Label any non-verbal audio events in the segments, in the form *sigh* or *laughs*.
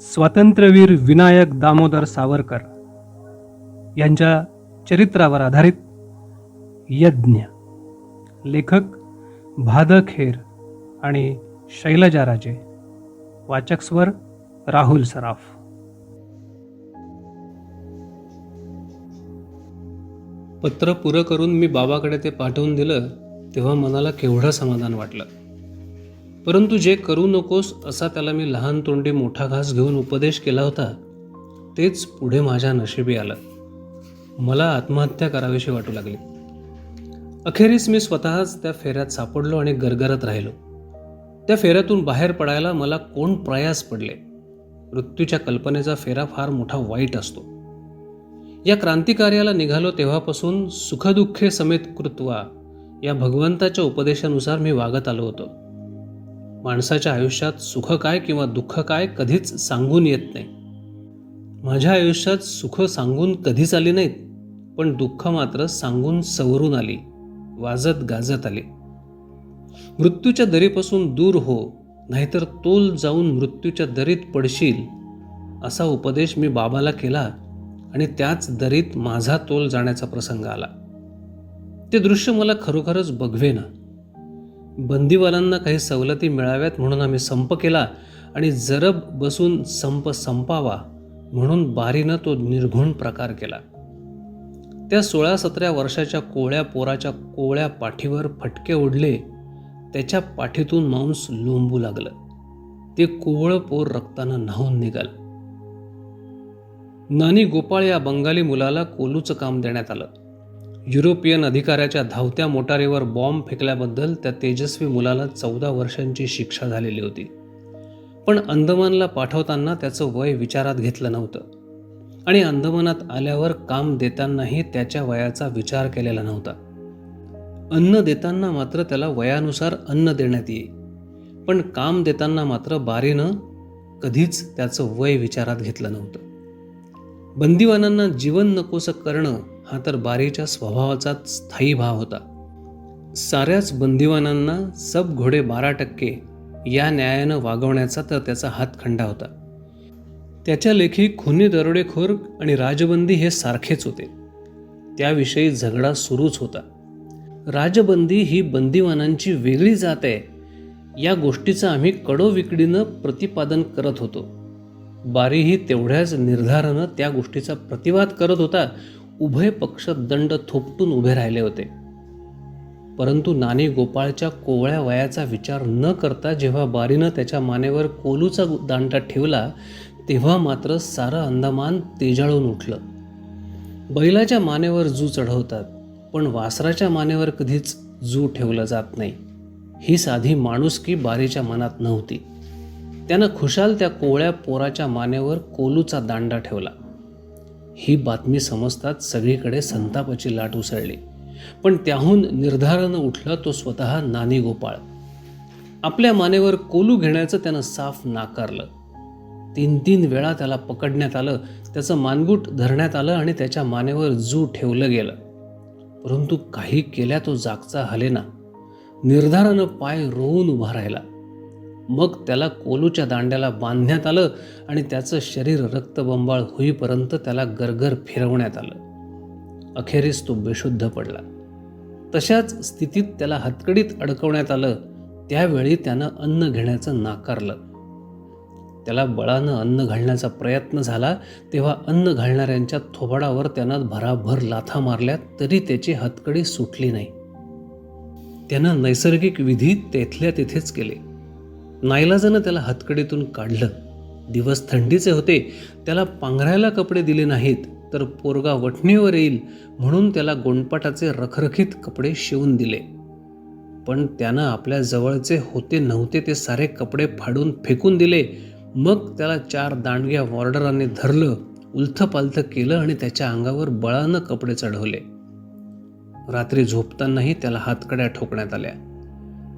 स्वातंत्र्यवीर विनायक दामोदर सावरकर यांच्या चरित्रावर आधारित यज्ञ. लेखक भाद खेर आणि शैलजा राजे. वाचक स्वर राहुल सराफ. पत्र पुरं करून मी बाबाकडे ते पाठवून दिलं तेव्हा मनाला केवढं समाधान वाटलं. परंतु जे करू नकोस असा त्याला मी लहान तोंडी मोठा घास घेऊन उपदेश केला होता तेच पुढे माझ्या नशिबी आलं. मला आत्महत्या करावीशी वाटू लागली. अखेरीस मी स्वतःच त्या फेऱ्यात सापडलो आणि गरगरत राहिलो. त्या फेऱ्यातून बाहेर पडायला मला कोण प्रयास पडले? मृत्यूच्या कल्पनेचा फेरा फार मोठा वाईट असतो. या क्रांतिकार्याला निघालो तेव्हापासून सुखदुःखे समेत कृत्वा या भगवंताच्या उपदेशानुसार मी वागत आलो होतो. माणसाच्या आयुष्यात सुख काय किंवा दुःख काय कधीच सांगून येत नाही. माझ्या आयुष्यात सुख सांगून कधीच आली नाहीत पण दुःख मात्र सांगून सवरून आली वाजत गाजत आली. मृत्यूच्या दरीपासून दूर हो नाहीतर तोल जाऊन मृत्यूच्या दरीत पडशील असा उपदेश मी बाबाला केला आणि त्याच दरीत माझा तोल जाण्याचा प्रसंग आला. ते दृश्य मला खरोखरच बघवेना. बंदीवालांना काही सवलती मिळाव्यात म्हणून आम्ही संप केला आणि जरब बसून संप संपावा म्हणून बारीनं तो निर्घुण प्रकार केला. त्या सोळा सतरा वर्षाच्या कोळ्या पोराच्या कोळ्या पाठीवर फटके ओढले त्याच्या पाठीतून मांस लोंबू लागलं. ते कोवळं पोर रक्तानं न्हावून निघालं. नानी गोपाळ या बंगाली मुलाला कोलूचं काम देण्यात आलं. युरोपियन अधिकाऱ्याच्या धावत्या मोटारीवर बॉम्ब फेकल्याबद्दल त्या तेजस्वी मुलाला चौदा वर्षांची शिक्षा झालेली होती. पण अंदमानला पाठवताना त्याचं वय विचारात घेतलं नव्हतं. आणि अंदमानात आल्यावर काम देतानाही त्याच्या वयाचा विचार केलेला नव्हता. अन्न देताना मात्र त्याला वयानुसार अन्न देण्यात येई पण काम देताना मात्र बारीनं कधीच त्याचं वय विचारात घेतलं नव्हतं. बंदिवानांना जीवन नकोसं करणं हा तर बारीच्या स्वभावाचाच स्थायी भाव होता. साऱ्याच बंदिवानांना सब घोडे बारा टक्के या न्यायानं वागवण्याचा तर त्याचा हातखंडा होता. त्याच्या लेखी खुनी दरोडेखोर आणि राजबंदी हे सारखेच होते. त्याविषयी झगडा सुरूच होता. राजबंदी ही बंदिवानांची वेगळी जात आहे. या गोष्टीचं आम्ही कडोविकडीनं प्रतिपादन करत होतो. बारीही तेवढ्याच निर्धारानं त्या गोष्टीचा प्रतिवाद करत होता. उभय पक्ष दंड थोपटून उभे राहिले होते. परंतु नानी गोपाळच्या कोवळ्या वयाचा विचार न करता जेव्हा बारीनं त्याच्या मानेवर कोलूचा दांडा ठेवला तेव्हा मात्र सारं अंदमान तेजाळून उठलं. बैलाच्या मानेवर जू चढवतात पण वासराच्या मानेवर कधीच जू ठेवलं जात नाही. ही साधी माणुसकी बारीच्या मनात नव्हती. त्यानं खुशाल त्या कोवळ्या पोराच्या मानेवर कोलूचा दांडा ठेवला. ही बातमी समजताच सगळीकडे संतापाची लाट उसळली. पण त्याहून निर्धारानं उठला तो स्वतः नानी गोपाळ. आपल्या मानेवर कोलू घेण्याचं त्यानं साफ नाकारलं. तीन तीन वेळा त्याला पकडण्यात आलं त्याचं मानगूट धरण्यात आलं आणि त्याच्या मानेवर जू ठेवलं गेलं. परंतु काही केल्या तो जागचा हलेना. निर्धारानं पाय रोवून उभा राहिला. मग त्याला कोलूच्या दांड्याला बांधण्यात आलं आणि त्याचं शरीर रक्तबंबाळ होईपर्यंत त्याला गरगर फिरवण्यात आलं. अखेरीस तो बेशुद्ध पडला. तशाच स्थितीत त्याला हातकडीत अडकवण्यात आलं. त्यावेळी त्यानं अन्न घेण्याचं नाकारलं. त्याला बळानं अन्न घालण्याचा प्रयत्न झाला. तेव्हा अन्न घालणाऱ्यांच्या थोबाडावर त्यानं भराभर लाथा मारल्या तरी त्याची हतकडी सुटली नाही. त्यानं नैसर्गिक विधी तेथल्या तिथेच केले. नाईलाजानं त्याला हातकडीतून काढलं. दिवस थंडीचे होते त्याला पांघरायला कपडे दिले नाहीत तर पोरगा वठणीवर येईल म्हणून त्याला गोंडपाटाचे रखरखीत कपडे शिवून दिले. पण त्यानं आपल्या जवळचे होते नव्हते ते सारे कपडे फाडून फेकून दिले. मग त्याला चार दांडग्या वॉर्डरांनी धरलं उलथपालथ केलं आणि त्याच्या अंगावर बळानं कपडे चढवले. रात्री झोपतानाही त्याला हातकड्या ठोकण्यात आल्या.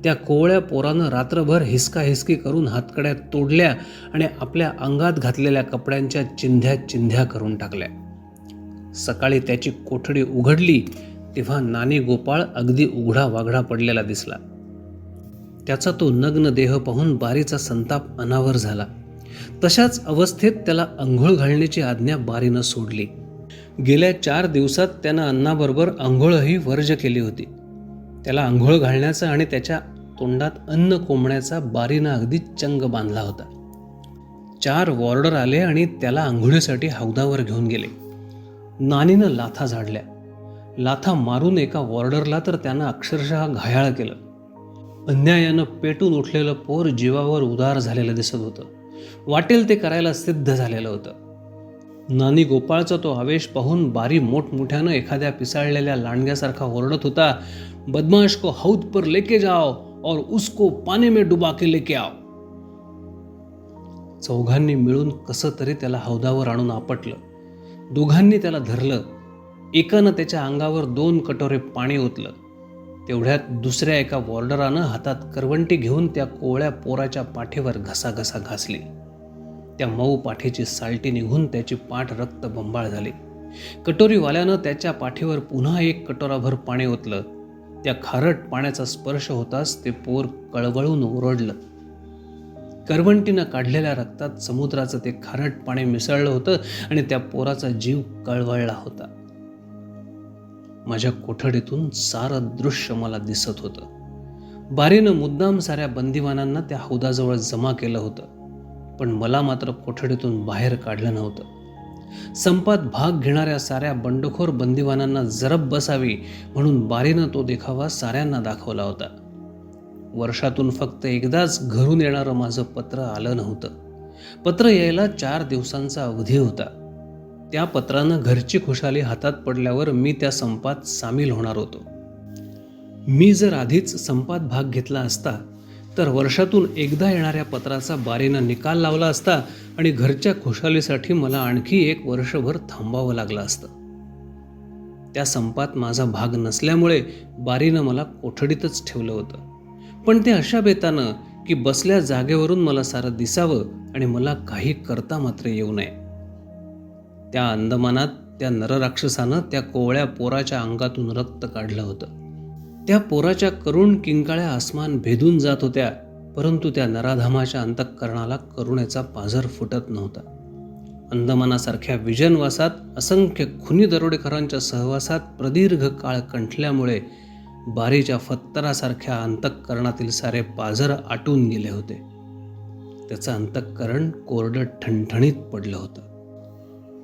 त्या कोवळ्या पोरानं रात्रभर हिसका हिसकी करून हातकड्या तोडल्या आणि आपल्या अंगात घातलेल्या कपड्यांच्या चिंध्या चिंध्या करून टाकल्या. सकाळी त्याची कोठडी उघडली तेव्हा नानी गोपाळ अगदी उघडा वाघडा पडलेला दिसला. त्याचा तो नग्न देह पाहून बारीचा संताप अनावर झाला. तशाच अवस्थेत त्याला आंघोळ घालण्याची आज्ञा बारीनं सोडली. गेल्या चार दिवसात त्यानं अन्नाबरोबर आंघोळही वर्ज केली होती. त्याला आंघोळ घालण्याचा आणि त्याच्या तोंडात अन्न कोंबण्याचा बारीनं अगदी चंग बांधला होता. चार वॉर्डर आले आणि त्याला आंघोळीसाठी हौदावर घेऊन गेले. नानीनं लाथा झाडल्या. लाथा मारून एका वॉर्डरला तर त्यानं अक्षरशः घायाळ केलं. अन्यायानं पेटून उठलेलं पोर जीवावर उदार झालेलं दिसत होतं. वाटेल ते करायला सिद्ध झालेलं होतं. नानी गोपाळचा तो आवेश पाहून बारी मोठमोठ्यानं एखाद्या पिसाळलेल्या लांडग्यासारखा ओरडत होता बदमाश को हौद पर लेके जाओ और उसको पाणी में डुबा के लेके आओ। चौघांनी मिळून कसं तरी त्याला हौदावर आणून आपटलं. दोघांनी त्याला धरलं. एकानं त्याच्या अंगावर दोन कटोरे पाणी ओतलं. तेवढ्यात दुसऱ्या एका वॉर्डरानं हातात करवंटी घेऊन त्या कोवळ्या पोराच्या पाठीवर घसाघसा घासली. त्या मऊ पाठीची सालटी निघून त्याची पाठ रक्त बंबाळ झाली. कटोरीवाल्यानं त्याच्या पाठीवर पुन्हा एक कटोराभर पाणी ओतलं. त्या खारट पाण्याचा स्पर्श होताच ते पोर कळवळून ओरडलं. करवंटीनं काढलेल्या रक्तात समुद्राचं ते खारट पाणी मिसळलं होतं आणि त्या पोराचा जीव कळवळला होता. माझ्या कोठडीतून सारं दृश्य मला दिसत होतं. बारीनं मुद्दाम साऱ्या बंदिवानांना त्या हौदाजवळ जमा केलं होतं. पण मला मात्र कोठडीतून बाहेर काढलं नव्हतं. संपात भाग घेणाऱ्या साऱ्या बंडखोर बंदिवानांना जरब बसावी म्हणून बारीनं तो देखावा साऱ्यांना दाखवला होता. वर्षातून फक्त एकदाच घरून येणारं माझं पत्र आलं नव्हतं. पत्र यायला चार दिवसांचा अवधी होता. त्या पत्रानं घरची खुशाली हातात पडल्यावर मी त्या संपात सामील होणार होतो. मी जर आधीच संपात भाग घेतला असता तर वर्षातून एकदा येणाऱ्या पत्राचा बारीनं निकाल लावला असता आणि घरच्या खुशालीसाठी मला आणखी एक वर्षभर थांबावं लागलं असतं. त्या संपात माझा भाग नसल्यामुळे बारीनं मला कोठडीतच ठेवलं होतं. पण ते अशा बेतानं की बसल्या जागेवरून मला सारं दिसावं आणि मला काही करता मात्र येऊ नये. त्या अंदमानात त्या नरराक्षसानं त्या कोवळ्या पोराच्या अंगातून रक्त काढलं होतं. त्या पोराच्या करुण किंकाळ्या आसमान भेदून जात होत्या परंतु त्या नराधमाच्या अंतःकरणाला करुणेचा पाझर फुटत नव्हता. अंदमानासारख्या विजनवासात असंख्य खुनी दरोडेकरांच्या सहवासात प्रदीर्घ काळ कंठल्यामुळे बारीच्या फत्तरासारख्या अंतःकरणातील सारे पाझर आटून गेले होते. त्याचं अंतःकरण कोरडं ठणठणीत पडलं होतं.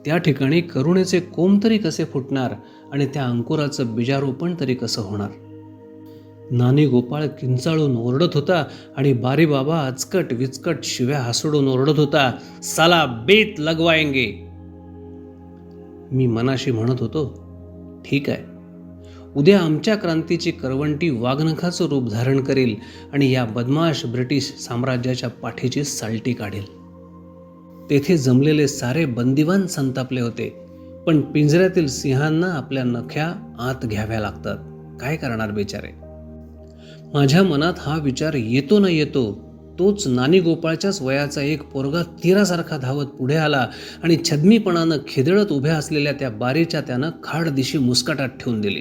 त्या ठिकाणी करुणेचे कोम तरी कसे फुटणार आणि त्या अंकुराचं बीजारोपण तरी कसं होणार? नानी गोपाळ किंचाळून ओरडत होता आणि बारी बाबा अचकट विचकट शिव्या हसडून ओरडत होता साला बेत लगवायंगे. मी मनाशी म्हणत होतो ठीक आहे. उद्या आमच्या क्रांतीची करवंटी वाघनखाचं रूप धारण करेल आणि या बदमाश ब्रिटिश साम्राज्याच्या पाठीची सालटी काढेल. तेथे जमलेले सारे बंदिवान संतापले होते पण पिंजऱ्यातील सिंहांना आपल्या नख्या आत घ्याव्या लागतात. काय करणार बेचारे? माझ्या मनात हा विचार येतो ना येतो तोच नानी गोपाळच्याच वयाचा एक पोरगा तीरासारखा धावत पुढे आला आणि छदमीपणानं खेदळत उभ्या असलेल्या त्या बारीच्या त्यानं खाड दिशी मुस्काटात ठेवून दिली.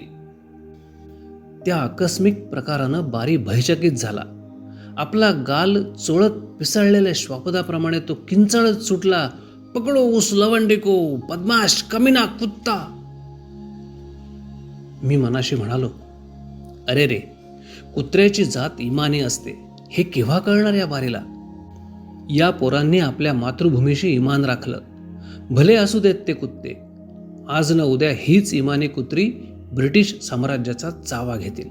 त्या आकस्मिक प्रकारानं बारी भयचकित झाला. आपला गाल चोळत पिसळलेल्या श्वापदाप्रमाणे तो किंचळत सुटला. पकडो उस लवंडिको बदमाश कमीना कुत्ता. मी मनाशी म्हणालो अरे रे कुत्र्याची जात इमानी असते. हे केव्हा कळणार या बारीला? या पोरांनी आपल्या मातृभूमीशी इमान राखलं. भले असू देत ते कुत्ते. आज न उद्या हीच इमानी कुत्री ब्रिटिश साम्राज्याचा चावा घेतील.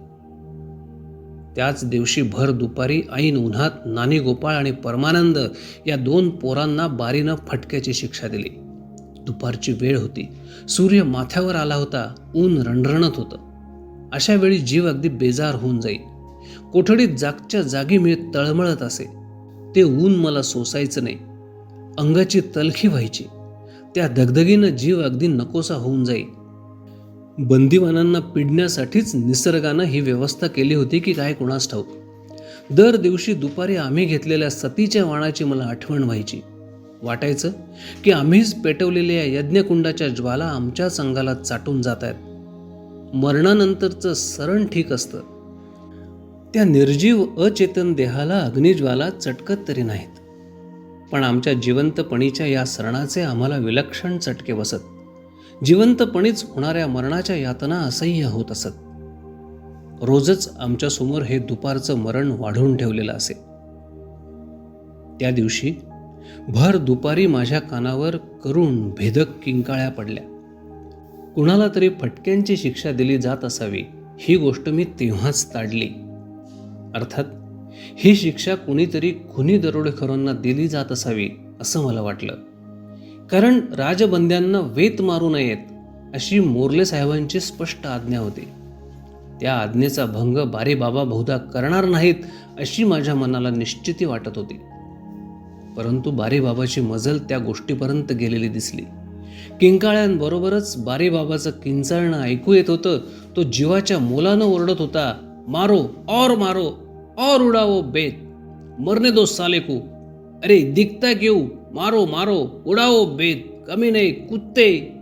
त्याच दिवशी भर दुपारी ऐन उन्हात नानी गोपाळ आणि परमानंद या दोन पोरांना बारीनं फटक्याची शिक्षा दिली. दुपारची वेळ होती. सूर्य माथ्यावर आला होता. ऊन रणरणत होतं. अशा वेळी जीव अगदी बेजार होऊन जाईल. कोठडीत जागच्या जागी मी तळमळत असे. ते ऊन मला सोसायचं नाही. अंगाची तलखी व्हायची. त्या दगदगीनं जीव अगदी नकोसा होऊन जाईल. बंदिवानांना पिडण्यासाठीच निसर्गानं ही व्यवस्था केली होती की काय कुणास ठाऊक. दर दिवशी दुपारी आम्ही घेतलेल्या सतीच्या वाणाची मला आठवण व्हायची. वाटायचं की आम्हीच पेटवलेल्या यज्ञकुंडाच्या ज्वाला आमच्या संघाला चाटून जात आहेत मरणानंतरचं सरण ठीक असतं. त्या निर्जीव अचेतन देहाला अग्निज्वाला चटकत तरी नाहीत. पण आमच्या जिवंतपणीच्या या सरणाचे आम्हाला विलक्षण चटके बसत. जिवंतपणीच होणाऱ्या मरणाच्या यातना असह्य होत असत. रोजच आमच्यासमोर हे दुपारचं मरण वाढवून ठेवलेलं असे. त्या दिवशी भर दुपारी माझ्या कानावर करुण भेदक किंकाळ्या पडल्या. कुणाला तरी फटक्यांची शिक्षा दिली जात असावी ही गोष्ट मी तेव्हाच ताडली. अर्थात ही शिक्षा कुणीतरी खुनी दरोडेखोरांना दिली जात असावी असं मला वाटलं. कारण राजबंद्यांना वेत मारू नयेत अशी मोर्ले साहेबांची स्पष्ट आज्ञा होती. त्या आज्ञेचा भंग बारे बाबा बहुधा करणार नाहीत अशी माझ्या मनाला निश्चिती वाटत होती. परंतु बारी बाबाची मजल त्या गोष्टीपर्यंत गेलेली दिसली. किंकाळ्यांबरोबरच बारी बाबाचं किंचाळणं ऐकू येत होतं तो जीवाच्या मोलानं ओरडत होता मारो और मारो और उडावो बेत। मरने दो साले को। अरे दिखता क्यों? मारो मारो उडावो बेत। कमी नाही कुत्ते।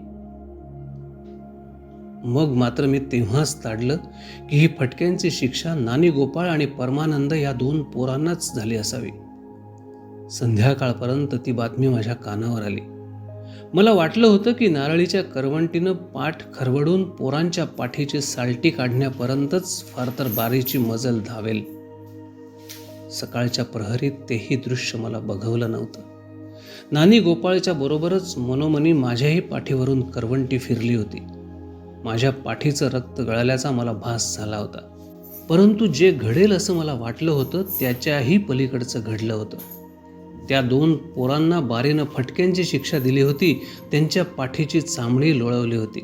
मग मात्र मी तेव्हाच ताडलं की ही फटक्यांची शिक्षा नानी गोपाळ आणि परमानंद या दोन पोरांनाच झाली असावी. संध्याकाळपर्यंत ती बातमी माझ्या कानावर आली. मला वाटलं होतं की नारळीच्या करवंटीनं पाठ खरवडून पोरांच्या पाठीची सालटी काढण्यापर्यंतच फार तर बारीची मजल धावेल. सकाळच्या प्रहरीत तेही दृश्य मला बघवलं नव्हतं. नानी गोपाळच्या बरोबरच मनोमनी माझ्याही पाठीवरून करवंटी फिरली होती. माझ्या पाठीचं रक्त गळाल्याचा मला भास झाला होता. परंतु जे घडेल असं मला वाटलं होतं त्याच्याही पलीकडचं घडलं होतं. त्या दोन पोरांना बारीनं फटक्यांची शिक्षा दिली होती. त्यांच्या पाठीची चामडी लोळवली होती.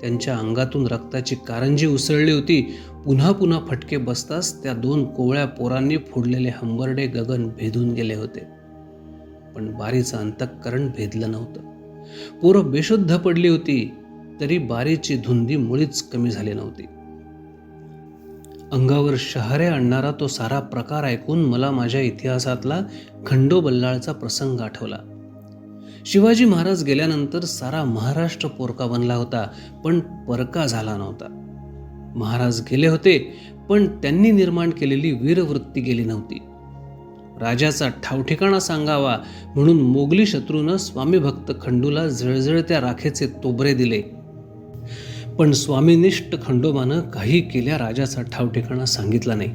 त्यांच्या अंगातून रक्ताची कारंजी उसळली होती. पुन्हा पुन्हा फटके बसताच त्या दोन कोवळ्या पोरांनी फोडलेले हंबरडे गगन भेदून गेले होते. पण बारीचं अंतःकरण भेदलं नव्हतं. पोरं बेशुद्ध पडली होती तरी बारीची धुंदी मुळीच कमी झाली नव्हती. अंगावर शहारे आणणारा तो सारा प्रकार ऐकून मला माझ्या इतिहासातला खंडोबल्लाळचा प्रसंग आठवला. शिवाजी महाराज गेल्यानंतर सारा महाराष्ट्र पोरका बनला होता पण परका झाला नव्हता. महाराज गेले होते पण त्यांनी निर्माण केलेली वीरवृत्ती गेली नव्हती. राजाचा ठावठिकाणा सांगावा म्हणून मोगली शत्रूनं स्वामी भक्त खंडूला जळजळत्या राखेचे तोबरे दिले. पण स्वामीनिष्ठ खंडोबानं काही केल्या राजाचा ठावठिकाणा सांगितला नाही.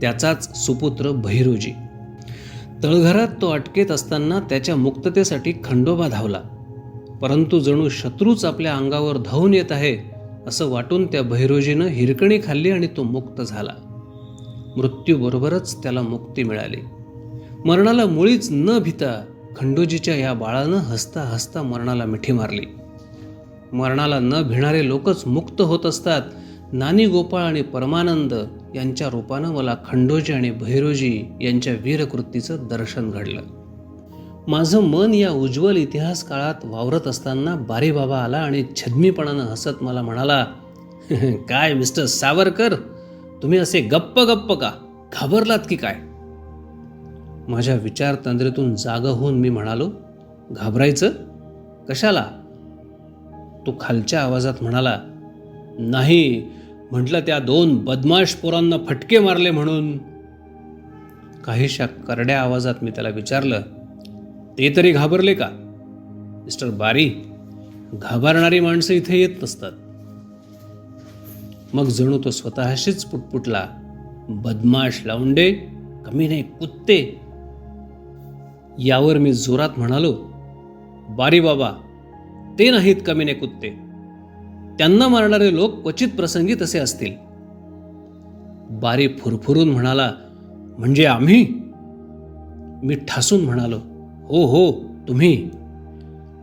त्याचाच सुपुत्र भैरोजी. तळघरात तो अटकेत असताना त्याच्या मुक्ततेसाठी खंडोबा धावला. परंतु जणू शत्रूच आपल्या अंगावर धावून येत आहे असं वाटून त्या भैरोजीनं हिरकणी खाल्ली आणि तो मुक्त झाला. मृत्यूबरोबरच त्याला मुक्ती मिळाली. मरणाला मुळीच न भिता खंडोजीच्या या बाळानं हसता हसता मरणाला मिठी मारली. मरणाला न भिणारे लोकच मुक्त होत असतात. नानी गोपाळ आणि परमानंद यांच्या रूपानं मला खंडोजी आणि भैरोजी यांच्या वीरकृतीचं दर्शन घडलं. माझं मन या उज्ज्वल इतिहास काळात वावरत असताना बारीबाबा आला आणि छद्मीपणानं हसत मला म्हणाला *laughs* काय मिस्टर सावरकर? तुम्ही असे गप्प गप्प का? घाबरलात की काय? माझ्या विचारतंद्रीतून जाग होऊन मी म्हणालो घाबरायचं? कशाला? तो खालच्या आवाजात म्हणाला नाही म्हटलं त्या दोन बदमाश पोरांना फटके मारले म्हणून. काहीशा करड्या आवाजात मी त्याला विचारलं ते तरी घाबरले का? मिस्टर बारी घाबरणारी माणसं इथे येत नसतात. मग जणू तो स्वतःशीच पुटपुटला बदमाश लावंडे कमी नाही कुत्ते. यावर मी जोरात म्हणालो बारी बाबा ते नाहीत कमीने कुत्ते? त्यांना मारणारे लोक क्वचित प्रसंगी तसे असतील. बारी फुरफुरून म्हणाला म्हणजे आम्ही? मी ठासून म्हणालो हो हो तुम्ही.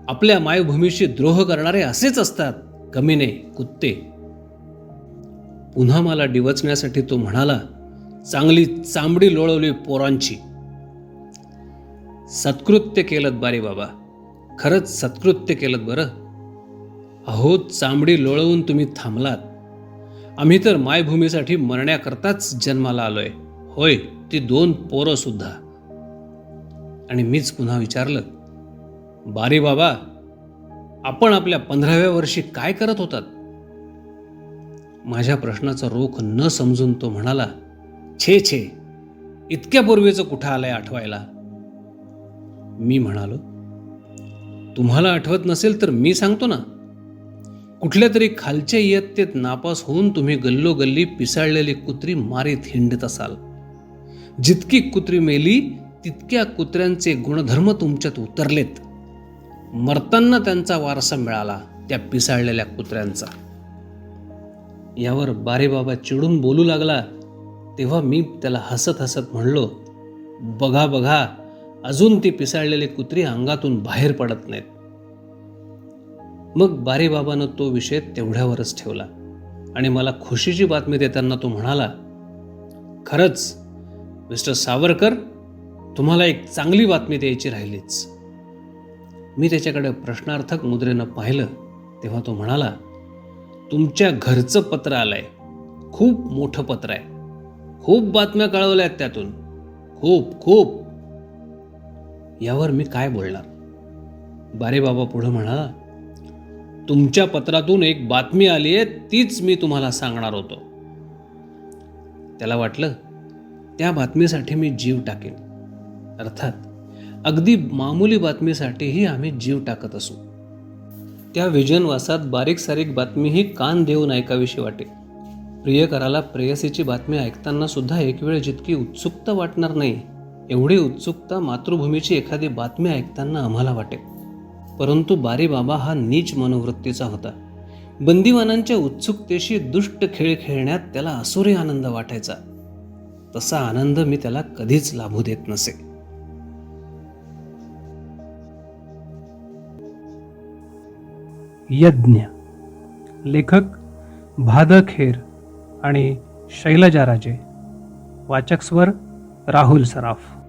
आपल्या मायभूमीशी द्रोह करणारे असेच असतात कमीने कुत्ते? पुन्हा मला डिवचण्यासाठी तो म्हणाला चांगली चांबडी लोळवली पोरांची. सत्कृत्य केलं बारी बाबा. खरंच सत्कृत्य केलं बरं. अहो चांबडी लोळवून तुम्ही थांबलात. आम्ही तर मायभूमीसाठी मरण्याकरताच जन्माला आलोय. होय ती दोन पोरं सुद्धा. आणि मीच पुन्हा विचारलं बारी बाबा आपण आपल्या पंधराव्या वर्षी काय करत होतात? माझ्या प्रश्नाचा रोख न समजून तो म्हणाला छे छे इतक्या पूर्वीचं कुठं आलंय आठवायला? मी म्हणालो तुम्हाला आठवत नसेल तर मी सांगतो ना. कुठल्या तरी खालच्या इयत्तेत नापास होऊन तुम्ही गल्लोगल्ली पिसाळलेली कुत्री मारीत हिंडत असाल. जितकी कुत्री मेली तितक्या कुत्र्यांचे गुणधर्म तुमच्यात उतरलेत. मरताना त्यांचा वारसा मिळाला त्या पिसाळलेल्या कुत्र्यांचा. यावर बारेबाबा चिडून बोलू लागला तेव्हा मी त्याला हसत हसत म्हणलो बघा बघा अजून ती पिसाळलेले कुत्री अंगातून बाहेर पडत नाहीत. मग बारेबाबानं तो विषय तेवढ्यावरच ठेवला आणि मला खुशीची बातमी देताना तो म्हणाला खरंच मिस्टर सावरकर तुम्हाला एक चांगली बातमी द्यायची राहिलीच. मी त्याच्याकडे प्रश्नार्थक मुद्रेनं पाहिलं तेव्हा तो म्हणाला तुमच्या घरचं पत्र आलंय. खूप मोठं पत्र आहे. खूप बातम्या कळवल्या आहेत त्यातून. खूप खूप. यावर मी काय बोलणार? बारे बाबा पुढं म्हणाला तुमच्या पत्रातून एक बातमी आली आहे तीच मी तुम्हाला सांगणार होतो. त्याला वाटलं त्या बातमीसाठी मी जीव टाकेन. अर्थात अगदी मामूली बातमीसाठीही आम्ही जीव टाकत असू. त्या विजनवासात बारीक सारीक बातमीही कान देऊन ऐकावीशी वाटे. प्रियकराला प्रेयसीची बातमी ऐकताना सुद्धा एक वेळ जितकी उत्सुकता वाटणार नाही एवढी उत्सुकता मातृभूमीची एखादी बातमी ऐकताना आम्हाला वाटे. परंतु बारी बाबा हा नीच मनोवृत्तीचा होता. बंदिवानांच्या उत्सुकतेशी दुष्ट खेळ खेळण्यात त्याला असुरी आनंद वाटायचा. तसा आनंद मी त्याला कधीच लाभू देत नसे. यज्ञ. लेखक भादखेर आणि शैलजा राजे. वाचक स्वर राहुल सराफ.